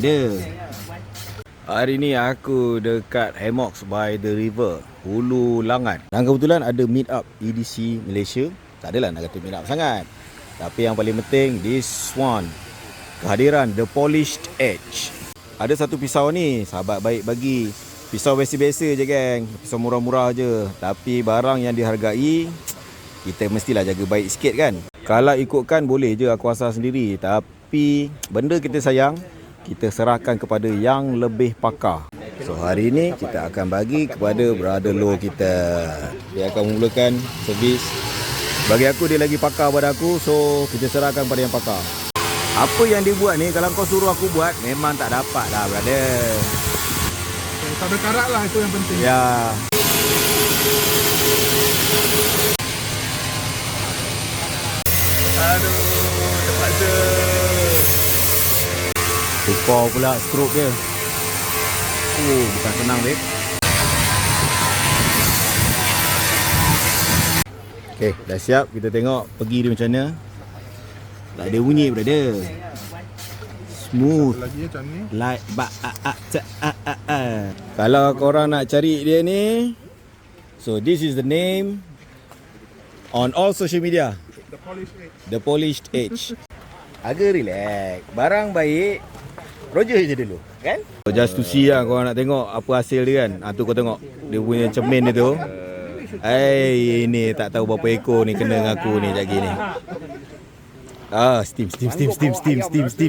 Dia. Hari ni aku dekat Hammocks by the river, Hulu Langat. Dan kebetulan ada meet up EDC Malaysia. Tak adalah nak kata meet up sangat. Tapi yang paling penting, this one. Kehadiran The Polished Edge. Ada satu pisau ni, sahabat baik bagi. Pisau biasa-biasa je geng. Pisau murah-murah je. Tapi barang yang dihargai, kita mestilah jaga baik sikit kan. Kalau ikutkan boleh je aku asal sendiri. Tapi benda kita sayang, kita serahkan kepada yang lebih pakar. So hari ini kita akan bagi kepada brother low kita. Dia akan memulakan servis. Bagi aku dia lagi pakar pada aku so kita serahkan pada yang pakar. Apa yang dia buat ni kalau kau suruh aku buat memang tak dapat lah brother. Eh, tak berkarat lah itu yang penting. Ya. Aduh, terpaksa. Tukar pula stroke dia. Oh, bukan senang, babe. Okay, dah siap. Kita tengok pergi dia macam mana. Tak ada bunyi. Smooth. Ya macam ni. Like ba a a ta a a a. Kalau korang nak cari dia ni, so this is the name on all social media. The polish edge. The Polished Edge. Agak relax. Barang baik. Roger je dulu, kan? So just to see lah korang nak tengok apa hasil dia kan. Ha, tu kau tengok dia punya cermin dia tu. Eh, ini tak tahu berapa ekor ni kena dengan aku ni jagi ni. Ah, steam, steam, steam, steam, steam, steam, steam.